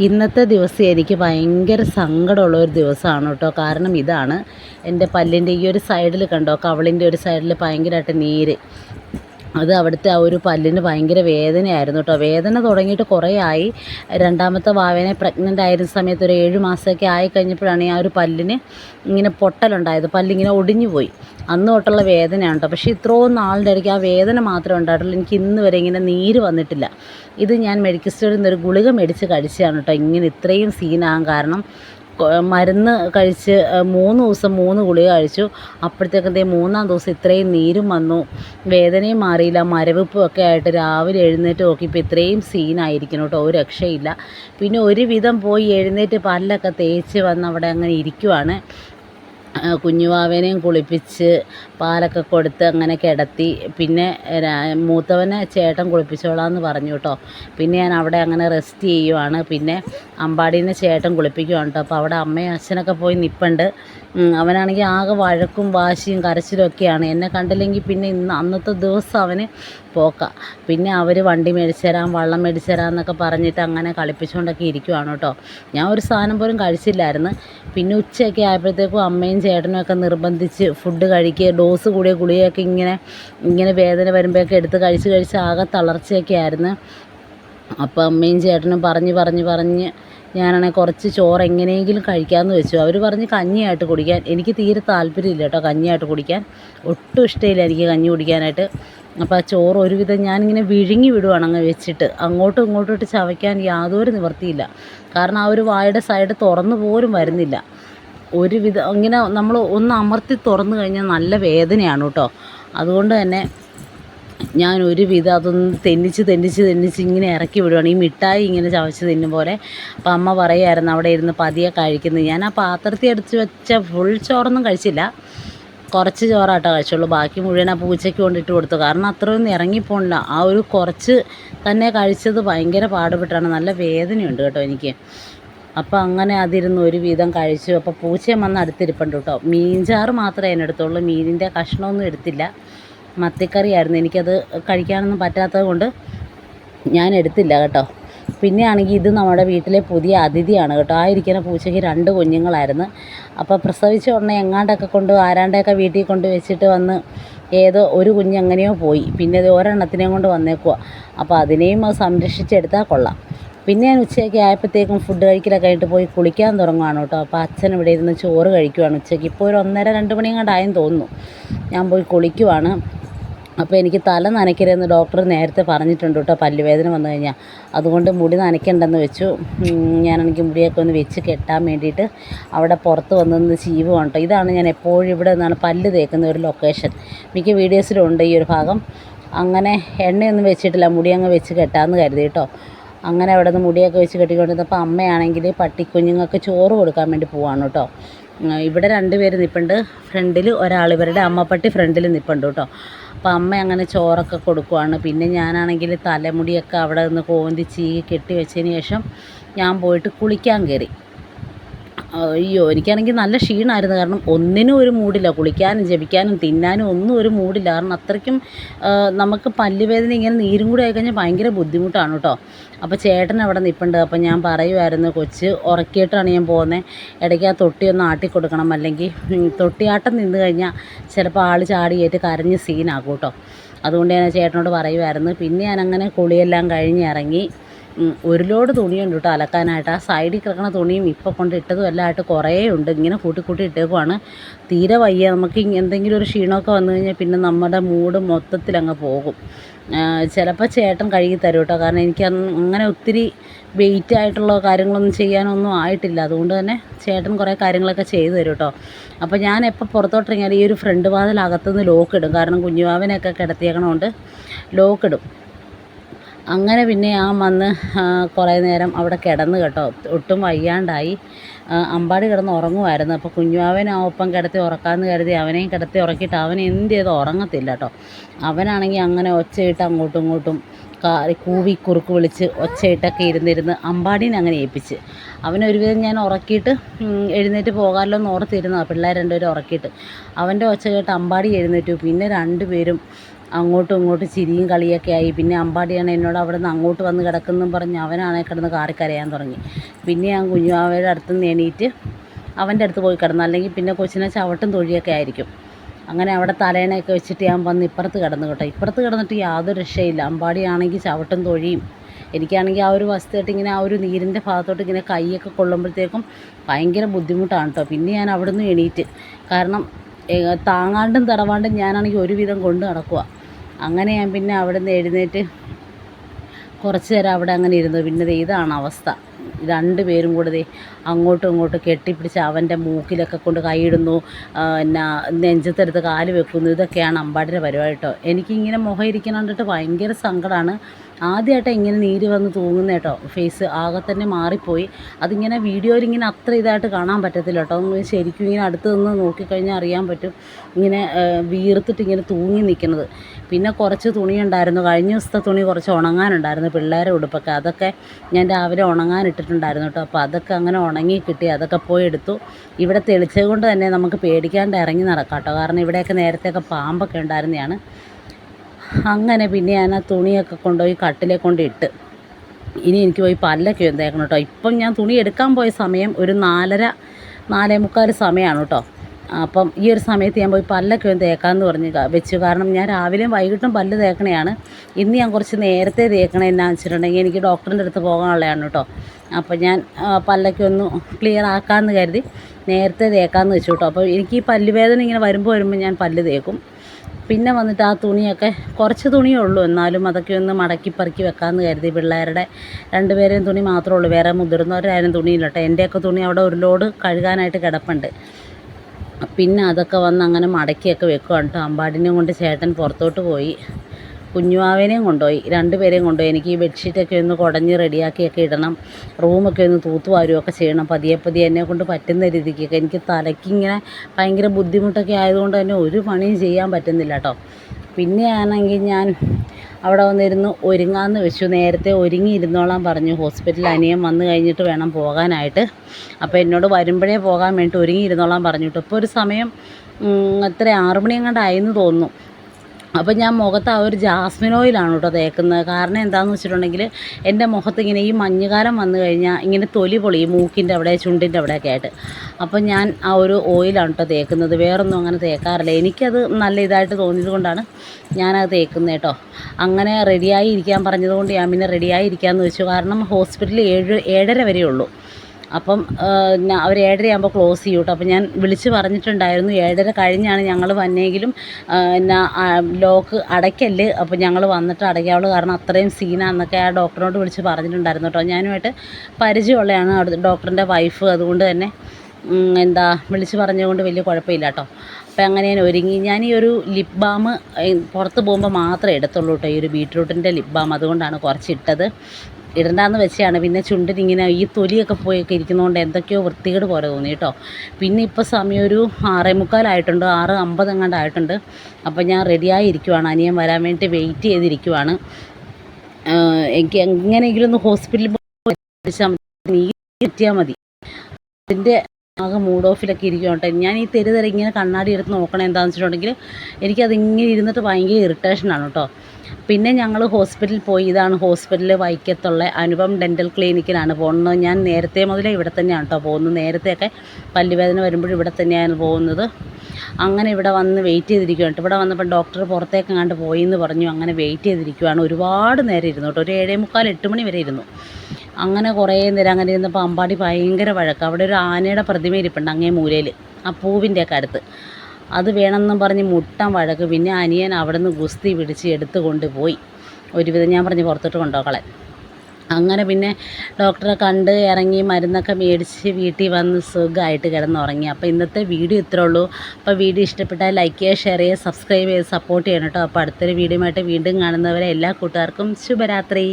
ഇന്നത്തെ ദിവസം എനിക്ക് ഭയങ്കര സങ്കടമുള്ള ഒരു ദിവസമാണ് കേട്ടോ. കാരണം ഇതാണ് എന്റെ പല്ലിന്റെ ഈ ഒരു സൈഡിൽ കണ്ടോ? കവളിന്റെ ഒരു സൈഡിൽ ഭയങ്കരമായിട്ട് നീര്. അത് അവിടുത്തെ ആ ഒരു പല്ലിന് ഭയങ്കര വേദനയായിരുന്നു കേട്ടോ. വേദന തുടങ്ങിയിട്ട് കുറേ ആയി. രണ്ടാമത്തെ വാവേനെ പ്രഗ്നന്റ് ആയിരുന്ന സമയത്ത് ഒരു ഏഴ് മാസമൊക്കെ ആയി കഴിഞ്ഞപ്പോഴാണ് ആ ഒരു പല്ലിന് ഇങ്ങനെ പൊട്ടലുണ്ടായത്. പല്ലിങ്ങനെ ഒടിഞ്ഞു പോയി. അന്ന് തൊട്ടുള്ള വേദനയാണ് കേട്ടോ. പക്ഷേ ഇത്രയും നാളിന്റെ ഇടയ്ക്ക് ആ വേദന മാത്രമേ ഉണ്ടായിട്ടുള്ളൂ. എനിക്ക് ഇന്ന് വരെ ഇങ്ങനെ നീര് വന്നിട്ടില്ല. ഇത് ഞാൻ മെഡിക്കൽ സ്റ്റോറിൽ നിന്ന് ഒരു ഗുളിക മേടിച്ച് കഴിച്ചതാണ് കേട്ടോ. ഇങ്ങനെ ഇത്രയും സീനാകാൻ കാരണം മരുന്ന് കഴിച്ച് മൂന്ന് ദിവസം മൂന്ന് ഗുളിക കഴിച്ചു. അപ്പോഴത്തേക്കത്തേ മൂന്നാം ദിവസം ഇത്രയും നീരും വന്നു. വേദനയും മാറിയില്ല. മരവിപ്പും ഒക്കെ ആയിട്ട് രാവിലെ എഴുന്നേറ്റ് നോക്കിയപ്പോൾ ഇത്രയും സീനായിരിക്കണം കേട്ടോ. ഒരു രക്ഷയില്ല. പിന്നെ ഒരുവിധം പോയി എഴുന്നേറ്റ് പല്ലൊക്കെ തേച്ച് വന്ന് അവിടെ അങ്ങനെ ഇരിക്കുവാണ്. കുഞ്ഞുവാവേനെയും കുളിപ്പിച്ച് പാലൊക്കെ കൊടുത്ത് അങ്ങനെ കിടത്തി. പിന്നെ മൂത്തവനെ ചേട്ടൻ കുളിപ്പിച്ചോളാന്ന് പറഞ്ഞു കേട്ടോ പിന്നെ ഞാൻ അവിടെ അങ്ങനെ റെസ്റ്റ് ചെയ്യുവാണ്. പിന്നെ അമ്പാടീനെ ചേട്ടൻ കുളിപ്പിക്കുവാണ് കേട്ടോ അപ്പോൾ അവിടെ അമ്മയും അച്ഛനൊക്കെ പോയി നിൽപ്പുണ്ട് അവനാണെങ്കിൽ ആകെ വഴക്കും വാശിയും കരച്ചിലും ഒക്കെയാണ്. എന്നെ കണ്ടില്ലെങ്കിൽ പിന്നെ ഇന്ന് അന്നത്തെ ദിവസം അവന് പോക്ക. പിന്നെ അവർ വണ്ടി മേടിച്ചു തരാം വള്ളം മേടിച്ചു തരാം എന്നൊക്കെ പറഞ്ഞിട്ട് അങ്ങനെ കളിപ്പിച്ചുകൊണ്ടൊക്കെ ഇരിക്കുവാണ് കേട്ടോ ഞാൻ ഒരു സാധനം പോലും കഴിച്ചില്ലായിരുന്നു. പിന്നെ ഉച്ചയൊക്കെ ആയപ്പോഴത്തേക്കും അമ്മയും ചേട്ടനും ഒക്കെ നിർബന്ധിച്ച് ഫുഡ് കഴിക്കുക ഡോസ് കൂടിയ ഗുളികയൊക്കെ ഇങ്ങനെ ഇങ്ങനെ വേദന വരുമ്പോഴൊക്കെ എടുത്ത് കഴിച്ച് കഴിച്ച് ആകെ തളർച്ചയൊക്കെ ആയിരുന്നു. അപ്പം അമ്മയും ചേട്ടനും പറഞ്ഞ് പറഞ്ഞ് പറഞ്ഞ് ഞാനാണെങ്കിൽ കുറച്ച് ചോറ് എങ്ങനെയെങ്കിലും കഴിക്കാമെന്ന് വെച്ചു. അവർ പറഞ്ഞ് കഞ്ഞിയായിട്ട് കുടിക്കാൻ. എനിക്ക് തീരെ താല്പര്യമില്ല കേട്ടോ കഞ്ഞിയായിട്ട് കുടിക്കാൻ. ഒട്ടും ഇഷ്ടമില്ല എനിക്ക് കഞ്ഞി കുടിക്കാനായിട്ട്. അപ്പോൾ ആ ചോറ് ഒരുവിധം ഞാനിങ്ങനെ വിഴുങ്ങി വിടുവാണ് അങ്ങ് വെച്ചിട്ട്. അങ്ങോട്ടും ഇങ്ങോട്ടും ഇട്ട് ചവയ്ക്കാൻ യാതൊരു നിവൃത്തിയില്ല. കാരണം ആ ഒരു വായുടെ സൈഡ് തുറന്നു പോലും വരുന്നില്ല. ഒരുവിധം ഇങ്ങനെ നമ്മൾ ഒന്ന് അമർത്തി തുറന്നു കഴിഞ്ഞാൽ നല്ല വേദനയാണ് കേട്ടോ. അതുകൊണ്ട് തന്നെ ഞാൻ ഒരുവിധം അതൊന്ന് തെന്നിച്ച് തെന്നിച്ച് തെന്നിച്ച് ഇങ്ങനെ ഇറക്കി വിടുവാണ്. ഈ മിഠായി ഇങ്ങനെ ചവച്ച് തിന്നും പോലെ. അപ്പം അമ്മ പറയുമായിരുന്നു അവിടെ ഇരുന്ന് പതിയെ കഴിക്കുന്നത്. ഞാൻ ആ പാത്രത്തിൽ എടുത്ത് വെച്ച ഫുൾ ചോറൊന്നും കഴിച്ചില്ല. കുറച്ച് ചോറാട്ടോ കഴിച്ചുള്ളൂ. ബാക്കി മുഴുവൻ ആ പൂച്ചയ്ക്ക് കൊണ്ടിട്ട് കൊടുത്തു. കാരണം അത്രയൊന്നും ഇറങ്ങിപ്പോണില്ല. ആ ഒരു കുറച്ച് തന്നെ കഴിച്ചത് ഭയങ്കര പാടുപെട്ടാണ്. നല്ല വേദനയുണ്ട് കേട്ടോ എനിക്ക്. അപ്പോൾ അങ്ങനെ അതിരുന്ന് ഒരു വീതം കഴിച്ചു. അപ്പോൾ പൂച്ചയും വന്ന് അടുത്തിരിപ്പുണ്ട് കേട്ടോ. മീൻചാറ് മാത്രമേ എന്നെടുത്തുള്ളൂ മീനിന്റെ കഷ്ണമൊന്നും എടുത്തില്ല. മത്തിക്കറിയായിരുന്നു. എനിക്കത് കഴിക്കാനൊന്നും പറ്റാത്തത് കൊണ്ട് ഞാൻ എടുത്തില്ല കേട്ടോ. പിന്നെ ആണെങ്കിൽ ഇത് നമ്മുടെ വീട്ടിലെ പുതിയ അതിഥിയാണ് കേട്ടോ. ആ ഇരിക്കുന്ന പൂച്ചയ്ക്ക് രണ്ട് കുഞ്ഞുങ്ങളായിരുന്നു. അപ്പോൾ പ്രസവിച്ച ഉടനെ എങ്ങാണ്ടൊക്കെ കൊണ്ട് ആരാണ്ടൊക്കെ വീട്ടിൽ കൊണ്ട് വെച്ചിട്ട് വന്ന് ഏതോ ഒരു കുഞ്ഞ് എങ്ങനെയോ പോയി. പിന്നെ ഇത് ഒരെണ്ണത്തിനെയും കൊണ്ട് വന്നേക്കുക അപ്പോൾ അതിനെയും അത് സംരക്ഷിച്ചെടുത്താൽ കൊള്ളാം. പിന്നെ ഞാൻ ഉച്ചയ്ക്ക് ആയപ്പോഴത്തേക്കും ഫുഡ് കഴിക്കലൊക്കെ ആയിട്ട് പോയി കുളിക്കാൻ തുടങ്ങുവാണ് കേട്ടോ. അപ്പോൾ അച്ഛൻ ഇവിടെ ഇരുന്ന് ചോറ് കഴിക്കുവാണ് ഉച്ചയ്ക്ക്. ഇപ്പോൾ ഒരു ഒന്നര രണ്ട് മണിയും കണ്ടായെന്ന് തോന്നുന്നു. ഞാൻ പോയി കുളിക്കുവാണ്. അപ്പോൾ എനിക്ക് തല നനയ്ക്കരുതെന്ന് ഡോക്ടർ നേരത്തെ പറഞ്ഞിട്ടുണ്ട് കേട്ടോ. പല്ലുവേദന വന്നു കഴിഞ്ഞാൽ അതുകൊണ്ട് മുടി നനയ്ക്കണ്ടെന്ന് വെച്ചു. ഞാനാണെങ്കിൽ മുടിയൊക്കെ ഒന്ന് വെച്ച് കെട്ടാൻ വേണ്ടിയിട്ട് അവിടെ പുറത്ത് വന്നൊന്ന് ചീവുവാണ് കേട്ടോ. ഇതാണ് ഞാൻ എപ്പോഴും ഇവിടെ നിന്നാണ് പല്ല് തേക്കുന്ന ഒരു ലൊക്കേഷൻ മിക്ക വീഡിയോസിലും ഉണ്ട് ഈ ഒരു ഭാഗം. അങ്ങനെ എണ്ണയൊന്നും വെച്ചിട്ടില്ല. മുടി അങ്ങ് വെച്ച് കെട്ടാമെന്ന് കരുതി കേട്ടോ. അങ്ങനെ അവിടെ നിന്ന് മുടിയൊക്കെ വെച്ച് കെട്ടിക്കൊണ്ടിരുന്നപ്പോൾ അമ്മയാണെങ്കിൽ പട്ടിക്കുഞ്ഞുങ്ങൾക്ക് ചോറ് കൊടുക്കാൻ വേണ്ടി പോവാണ് കേട്ടോ. ഇവിടെ രണ്ട് പേര് നിൽപ്പുണ്ട് ഫ്രണ്ടിൽ ഒരാൾ ഇവരുടെ അമ്മപ്പട്ടി ഫ്രണ്ടിൽ നിൽപ്പുണ്ട് കേട്ടോ. അപ്പോൾ അമ്മ അങ്ങനെ ചോറൊക്കെ കൊടുക്കുവാണ്. പിന്നെ ഞാനാണെങ്കിൽ തലമുടിയൊക്കെ അവിടെ നിന്ന് കോന്തി ചീകി കെട്ടി വെച്ചതിന് ശേഷം ഞാൻ പോയിട്ട് കുളിക്കാൻ കയറി. അയ്യോ എനിക്കാണെങ്കിൽ നല്ല ക്ഷീണമായിരുന്നു കാരണം ഒന്നിനും ഒരു മൂടില്ല. കുളിക്കാനും ജപിക്കാനും തിന്നാനും ഒന്നും ഒരു മൂടില്ല. കാരണം അത്രയ്ക്കും നമുക്ക് പല്ലുവേദന ഇങ്ങനെ നീരും കൂടി ആയിക്കഴിഞ്ഞാൽ ഭയങ്കര ബുദ്ധിമുട്ടാണ് കേട്ടോ. അപ്പോൾ ചേട്ടൻ അവിടെ നിൽപ്പുണ്ട് അപ്പോൾ ഞാൻ പറയുമായിരുന്നു കൊച്ച് ഉറക്കിയിട്ടാണ് ഞാൻ പോകുന്നത് ഇടയ്ക്ക് ആ തൊട്ടി ഒന്ന് ആട്ടി കൊടുക്കണം. അല്ലെങ്കിൽ തൊട്ടിയാട്ടം നിന്ന് കഴിഞ്ഞാൽ ചിലപ്പോൾ ആൾ ചാടിയേറ്റ് കരഞ്ഞ് സീനാകും കേട്ടോ. അതുകൊണ്ട് ഞാൻ ചേട്ടനോട് പറയുമായിരുന്നു പിന്നെ ഞാൻ അങ്ങനെ കുളിയെല്ലാം കഴിഞ്ഞ് ഇറങ്ങി ഒരു ലോഡ് തുണിയുണ്ട് കേട്ടോ അലക്കാനായിട്ട്. ആ സൈഡിൽ കിടക്കുന്ന തുണിയും ഇപ്പോൾ കൊണ്ട് ഇട്ടതും എല്ലാം ആയിട്ട് കുറേ ഉണ്ട്. ഇങ്ങനെ കൂട്ടി കൂട്ടി ഇട്ടേക്കുവാണ്. തീരെ വയ്യ. നമുക്ക് എന്തെങ്കിലും ഒരു ക്ഷീണമൊക്കെ വന്നു കഴിഞ്ഞാൽ പിന്നെ നമ്മുടെ മൂഡ് മൊത്തത്തിൽ അങ്ങ് പോകും. ചിലപ്പോൾ ചേട്ടൻ കഴുകി തരും കേട്ടോ. കാരണം എനിക്ക് അങ്ങനെ ഒത്തിരി വെയിറ്റ് ആയിട്ടുള്ള കാര്യങ്ങളൊന്നും ചെയ്യാനൊന്നും ആയിട്ടില്ല. അതുകൊണ്ട് തന്നെ ചേട്ടൻ കുറേ കാര്യങ്ങളൊക്കെ ചെയ്തു തരും കേട്ടോ. അപ്പോൾ ഞാൻ എപ്പോൾ പുറത്തോട്ടിറങ്ങിയാൽ ഈ ഒരു ഫ്രണ്ട് വാതിൽ അകത്തുനിന്ന് ലോക്ക് ഇടും. കാരണം കുഞ്ഞുവാവനെയൊക്കെ കിടത്തിയേക്കണോണ്ട് ലോക്ക് ഇടും. അങ്ങനെ പിന്നെ ആ വന്ന് കുറേ നേരം അവിടെ കിടന്ന് കേട്ടോ. ഒട്ടും വയ്യാണ്ടായി. അമ്പാടി കിടന്ന് ഉറങ്ങുമായിരുന്നു അപ്പോൾ കുഞ്ഞുവാവനെ ആ ഒപ്പം കിടത്തി ഉറക്കാമെന്ന് കരുതി അവനെയും കിടത്തി ഉറക്കിയിട്ട് അവൻ എന്ത് ചെയ്തോ? ഉറങ്ങത്തില്ല കേട്ടോ. അവനാണെങ്കിൽ അങ്ങനെ ഒച്ചയിട്ട് അങ്ങോട്ടും ഇങ്ങോട്ടും കൂവി കുറുക്ക് വിളിച്ച് ഒച്ചയിട്ടൊക്കെ ഇരുന്നിരുന്ന് അമ്പാടീനെ അങ്ങനെ ഏൽപ്പിച്ച്. അവനെ ഒരുവിധം ഞാൻ ഉറക്കിയിട്ട് എഴുന്നേറ്റ് പോകാമല്ലോ എന്ന് ഓർത്തിരുന്നതാണ് പിള്ളേർ രണ്ടുപേരും ഉറക്കിയിട്ട്. അവന്റെ ഒച്ച കേട്ട് അമ്പാടി എഴുന്നേറ്റു. പിന്നെ രണ്ടുപേരും അങ്ങോട്ടും ഇങ്ങോട്ടും ചിരിയും കളിയൊക്കെ ആയി. പിന്നെ അമ്പാടിയാണ് എന്നോട് അവിടെ നിന്ന് അങ്ങോട്ട് വന്ന് കിടക്കുന്നും പറഞ്ഞ് അവനാണെ കിടന്ന് കാറി കരയാൻ തുടങ്ങി. പിന്നെ ഞാൻ കുഞ്ഞുമാവയുടെ അടുത്ത് നിന്ന് എണീറ്റ് അവന്റെ അടുത്ത് പോയി കിടന്നു. അല്ലെങ്കിൽ പിന്നെ കൊച്ചിനെ ചവിട്ടും തൊഴിയൊക്കെ ആയിരിക്കും. അങ്ങനെ അവിടെ തലേണയൊക്കെ വെച്ചിട്ട് ഞാൻ വന്ന് ഇപ്പുറത്ത് കിടന്നു കേട്ടോ. ഇപ്പുറത്ത് കിടന്നിട്ട് യാതൊരു രക്ഷയില്ല. അമ്പാടിയാണെങ്കിൽ ചവിട്ടും തൊഴിയും. എനിക്കാണെങ്കിൽ ആ ഒരു വസ്തുവായിട്ട് ഇങ്ങനെ ആ ഒരു നീരിന്റെ ഭാഗത്തോട്ട് ഇങ്ങനെ കൈയൊക്കെ കൊള്ളുമ്പോഴത്തേക്കും ഭയങ്കര ബുദ്ധിമുട്ടാണ് കേട്ടോ. പിന്നെ ഞാൻ അവിടെ നിന്ന് എണീറ്റ്. കാരണം താങ്ങാണ്ടും തറവാണ്ടും ഞാനാണെങ്കിൽ ഒരുവിധം കൊണ്ട് നടക്കുക അങ്ങനെ ഞാൻ പിന്നെ അവിടെ നിന്ന് എഴുന്നേറ്റ് കുറച്ച് നേരം അവിടെ അങ്ങനെ ഇരുന്നു. പിന്നെ ഇതാണ് അവസ്ഥ. രണ്ട് പേരും കൂടെ അങ്ങോട്ടും ഇങ്ങോട്ടും കെട്ടിപ്പിടിച്ച് അവന്റെ മൂക്കിലൊക്കെ കൊണ്ട് കൈയിടുന്നു. എന്നാ നെഞ്ചത്തെടുത്ത് കാൽ വെക്കുന്നു. ഇതൊക്കെയാണ് അമ്പാടിന്റെ പരിപാടി കേട്ടോ. എനിക്കിങ്ങനെ മുഖം ഇരിക്കണം കണ്ടിട്ട് ഭയങ്കര സങ്കടമാണ് ആദ്യമായിട്ടാണ് ഇങ്ങനെ നീര് വന്ന് തൂങ്ങുന്നത് കേട്ടോ. ഫേസ് ആകെ തന്നെ മാറിപ്പോയി. അതിങ്ങനെ വീഡിയോയിൽ ഇങ്ങനെ അത്ര ഇതായിട്ട് കാണാൻ പറ്റത്തില്ല കേട്ടോ. ശരിക്കും ഇങ്ങനെ അടുത്ത് നിന്ന് നോക്കിക്കഴിഞ്ഞാൽ അറിയാൻ പറ്റും ഇങ്ങനെ വീർത്തിട്ട് ഇങ്ങനെ തൂങ്ങി നിൽക്കുന്നത് പിന്നെ കുറച്ച് തുണി ഉണ്ടായിരുന്നു കഴിഞ്ഞ ദിവസത്തെ തുണി കുറച്ച് ഉണങ്ങാനുണ്ടായിരുന്നു പിള്ളേരെ ഉടുപ്പൊക്കെ. അതൊക്കെ ഞാൻ രാവിലെ ഉണങ്ങാൻ ഇട്ടിട്ടുണ്ടായിരുന്നു കേട്ടോ. അപ്പോൾ അതൊക്കെ അങ്ങനെ ഉണങ്ങി കിട്ടി. അതൊക്കെ പോയി എടുത്തു. ഇവിടെ തെളിച്ചത് കൊണ്ട് തന്നെ നമുക്ക് പേടിക്കാണ്ട് ഇറങ്ങി നടക്കാം കേട്ടോ. കാരണം ഇവിടെയൊക്കെ നേരത്തെയൊക്കെ പാമ്പൊക്കെ ഉണ്ടായിരുന്നതാണ്. അങ്ങനെ പിന്നെ ഞാൻ ആ തുണിയൊക്കെ കൊണ്ടുപോയി കട്ടിലെ കൊണ്ടിട്ട് ഇനി എനിക്ക് പോയി പല്ലൊക്കെ എന്തായിരിക്കണം കേട്ടോ ഇപ്പം ഞാൻ തുണി എടുക്കാൻ പോയ സമയം ഒരു നാലര നാലേ മുക്കാൽ സമയമാണ് കേട്ടോ അപ്പം ഈ ഒരു സമയത്ത് ഞാൻ പോയി പല്ലൊക്കെ ഒന്ന് തേക്കാമെന്ന് പറഞ്ഞ് വെച്ചു. കാരണം ഞാൻ രാവിലെയും വൈകിട്ടും പല്ല് തേക്കണയാണ്. ഇന്ന് ഞാൻ കുറച്ച് നേരത്തെ തേക്കണ എന്നാന്ന് വെച്ചിട്ടുണ്ടെങ്കിൽ എനിക്ക് ഡോക്ടറിന്റെ അടുത്ത് പോകാനുള്ളതാണ് കേട്ടോ അപ്പോൾ ഞാൻ പല്ലൊക്കെ ഒന്ന് ക്ലിയർ ആക്കാമെന്ന് കരുതി നേരത്തെ തേക്കാമെന്ന് വെച്ചു കേട്ടോ അപ്പോൾ എനിക്ക് ഈ പല്ലുവേദന ഇങ്ങനെ വരുമ്പോൾ വരുമ്പോൾ ഞാൻ പല്ല് തേക്കും. പിന്നെ വന്നിട്ട് ആ തുണിയൊക്കെ കുറച്ച് തുണിയേ ഉള്ളൂ. എന്നാലും അതൊക്കെ ഒന്ന് മടക്കി പറക്കി വെക്കാമെന്ന് കരുതി. പിള്ളേരുടെ രണ്ടുപേരെയും തുണി മാത്രമേ ഉള്ളൂ. വേറെ മുതിർന്നവരായാലും തുണിയില്ല കേട്ടോ എന്റെയൊക്കെ തുണി അവിടെ ഒരു ലോഡ് കഴുകാനായിട്ട് കിടപ്പുണ്ട്. പിന്നെ അതൊക്കെ വന്ന് അങ്ങനെ മടക്കിയൊക്കെ വെക്കുക കേട്ടോ അമ്പാടിനെയും കൊണ്ട് ചേട്ടൻ പുറത്തോട്ട് പോയി. കുഞ്ഞുവാവേനെയും കൊണ്ടുപോയി. രണ്ടുപേരെയും കൊണ്ടുപോയി. എനിക്ക് ഈ ബെഡ്ഷീറ്റൊക്കെ ഒന്ന് കുടഞ്ഞ് റെഡിയാക്കിയൊക്കെ ഇടണം. റൂമൊക്കെ ഒന്ന് തൂത്തുവാരുമൊക്കെ ചെയ്യണം. പതിയെ പതിയെ എന്നെ കൊണ്ട് പറ്റുന്ന രീതിക്കൊക്കെ. എനിക്ക് തലയ്ക്കിങ്ങനെ ഭയങ്കര ബുദ്ധിമുട്ടൊക്കെ ആയതുകൊണ്ട് തന്നെ ഒരു പണിയും ചെയ്യാൻ പറ്റുന്നില്ല കേട്ടോ പിന്നെ ആണെങ്കിൽ ഞാൻ അവിടെ വന്നിരുന്ന് ഒരുങ്ങാമെന്ന് വെച്ചു. നേരത്തെ ഒരുങ്ങി ഇരുന്നോളാം പറഞ്ഞു. ഹോസ്പിറ്റലിൽ അനിയൻ വന്നു കഴിഞ്ഞിട്ട് വേണം പോകാനായിട്ട്. അപ്പോൾ എന്നോട് വരുമ്പോഴേ പോകാൻ വേണ്ടിയിട്ട് ഒരുങ്ങി ഇരുന്നോളാം പറഞ്ഞു ഇപ്പോൾ ഒരു സമയം എത്ര ആറ് മണി എങ്ങാണ്ടായെന്ന് തോന്നുന്നു. അപ്പോൾ ഞാൻ മുഖത്ത് ആ ഒരു ജാസ്മിൻ ഓയിലാണ് കേട്ടോ തേക്കുന്നത്. കാരണം എന്താണെന്ന് വെച്ചിട്ടുണ്ടെങ്കിൽ എന്റെ മുഖത്ത് ഇങ്ങനെ ഈ മഞ്ഞുകാലം വന്നു കഴിഞ്ഞാൽ ഇങ്ങനെ തൊലി പൊളിയും മൂക്കിന്റെ അവിടെ ചുണ്ടിന്റെ അവിടെയൊക്കെ ആയിട്ട്. അപ്പം ഞാൻ ആ ഒരു ഓയിലാണ് കേട്ടോ തേക്കുന്നത്. വേറൊന്നും അങ്ങനെ തേക്കാറില്ല. എനിക്കത് നല്ല ഇതായിട്ട് തോന്നിയത് കൊണ്ടാണ് ഞാനത് തേക്കുന്നത് കേട്ടോ. അങ്ങനെ റെഡിയായി ഇരിക്കാൻ പറഞ്ഞതുകൊണ്ട് ഞാൻ പിന്നെ റെഡിയായി ഇരിക്കാമെന്ന് വെച്ചു. കാരണം ഹോസ്പിറ്റലിൽ ഏഴ് ഏഴര വരെയുള്ളൂ. അപ്പം അവർ ഏഴരയാകുമ്പോൾ ക്ലോസ് ചെയ്യും കേട്ടോ അപ്പം ഞാൻ വിളിച്ച് പറഞ്ഞിട്ടുണ്ടായിരുന്നു ഏഴര കഴിഞ്ഞാണ് ഞങ്ങൾ വന്നെങ്കിലും എന്നാ ലോക്ക് അടയ്ക്കല്ല്. അപ്പം ഞങ്ങൾ വന്നിട്ട് അടയ്ക്കാവുള്ളൂ. കാരണം അത്രയും സീനാന്നൊക്കെ ആ ഡോക്ടറിനോട് വിളിച്ച് പറഞ്ഞിട്ടുണ്ടായിരുന്നു കേട്ടോ ഞാനുമായിട്ട് പരിചയമുള്ളതാണ് അവിടെ ഡോക്ടറിന്റെ വൈഫ് അതുകൊണ്ട് തന്നെ എന്താ വിളിച്ച് പറഞ്ഞതുകൊണ്ട് വലിയ കുഴപ്പമില്ല കേട്ടോ അപ്പം അങ്ങനെ ഞാൻ ഒരുങ്ങി. ഞാൻ ഈ ഒരു ലിപ് ബാം പുറത്ത് പോകുമ്പോൾ മാത്രമേ എടുത്തുള്ളൂ കേട്ടോ ഈ ഒരു ബീട്രൂട്ടിന്റെ ലിപ് ബാം അതുകൊണ്ടാണ് കുറച്ച് ഇട്ടത് ഇടണ്ടാന്ന് വെച്ചാണ്. പിന്നെ ചുണ്ടിനിങ്ങനെ ഈ തൊലിയൊക്കെ പോയൊക്കെ ഇരിക്കുന്നതുകൊണ്ട് എന്തൊക്കെയോ വൃത്തികേട് പോലെ തോന്നി കേട്ടോ. പിന്നെ ഇപ്പോൾ സമയം ഒരു ആറേ മുക്കാലായിട്ടുണ്ട് ആറ് അമ്പത് എങ്ങാണ്ട് ആയിട്ടുണ്ട്. അപ്പോൾ ഞാൻ റെഡിയായി ഇരിക്കുവാണ്. അനിയൻ വരാൻ വേണ്ടി വെയിറ്റ് ചെയ്തിരിക്കുവാണ്. എനിക്ക് എങ്ങനെയെങ്കിലും ഒന്ന് ഹോസ്പിറ്റലിൽ പോയി നീ കിട്ടിയാൽ മതി. അതിന്റെ ആകെ മൂഡ് ഓഫിലൊക്കെ ഇരിക്കുവാട്ടെ ഞാൻ ഈ തെരുതര ഇങ്ങനെ കണ്ണാടി എടുത്ത് നോക്കണം എന്താണെന്ന് വെച്ചിട്ടുണ്ടെങ്കിൽ എനിക്കത് ഇങ്ങനെ ഇരുന്നിട്ട് ഭയങ്കര ഇറിറ്റേഷനാണ് കേട്ടോ. പിന്നെ ഞങ്ങൾ ഹോസ്പിറ്റലിൽ പോയി. ഇതാണ് ഹോസ്പിറ്റലിൽ വൈക്കത്തുള്ള അനുപം ഡെന്റൽ ക്ലിനിക്കിലാണ് പോകുന്നത്. ഞാൻ നേരത്തെ മുതലേ ഇവിടെ തന്നെയാണ് കേട്ടോ പോകുന്നത്. നേരത്തെയൊക്കെ പല്ലുവേദന വരുമ്പോഴും ഇവിടെ തന്നെയാണ് പോകുന്നത്. അങ്ങനെ ഇവിടെ വന്ന് വെയിറ്റ് ചെയ്തിരിക്കുകയാണ് ഇവിടെ വന്നപ്പോൾ ഡോക്ടർ പുറത്തേക്ക് കണ്ട് പോയി എന്ന് പറഞ്ഞു. അങ്ങനെ വെയിറ്റ് ചെയ്തിരിക്കുകയാണ് ഒരുപാട് നേരം ഇരുന്നു കേട്ടോ ഒരു ഏഴേ മുക്കാൽ എട്ട് മണി വരെ ഇരുന്നു. അങ്ങനെ കുറേ നേരം അങ്ങനെ ഇരുന്നപ്പോൾ അമ്പാടി ഭയങ്കര വഴക്ക്. അവിടെ ഒരു ആനയുടെ പ്രതിമ ഇരിപ്പുണ്ട് അങ്ങേ മൂലയിൽ ആ പൂവിന്റെയൊക്കെ അടുത്ത് അത് വേണമെന്നും പറഞ്ഞ് മുട്ട വഴക്ക്. പിന്നെ അനിയൻ അവിടെ നിന്ന് ഗുസ്തി പിടിച്ച് എടുത്ത് കൊണ്ടുപോയി ഒരുവിധം ഞാൻ പറഞ്ഞ് പുറത്തോട്ട് കൊണ്ടുപോകളെ അങ്ങനെ പിന്നെ ഡോക്ടറെ കണ്ട് ഇറങ്ങി മരുന്നൊക്കെ മേടിച്ച് വീട്ടിൽ വന്ന് സുഖമായിട്ട് കിടന്നുറങ്ങി. അപ്പോൾ ഇന്നത്തെ വീഡിയോ ഇത്രേ ഉള്ളൂ. അപ്പോൾ വീഡിയോ ഇഷ്ടപ്പെട്ടാൽ ലൈക്ക് ചെയ്യുക ഷെയർ ചെയ്യുക സബ്സ്ക്രൈബ് ചെയ്ത് സപ്പോർട്ട് ചെയ്യണം കേട്ടോ. അപ്പോൾ അടുത്തൊരു വീഡിയോ ആയിട്ട് വീണ്ടും കാണുന്നവരെ എല്ലാ കൂട്ടുകാർക്കും ശുഭരാത്രി.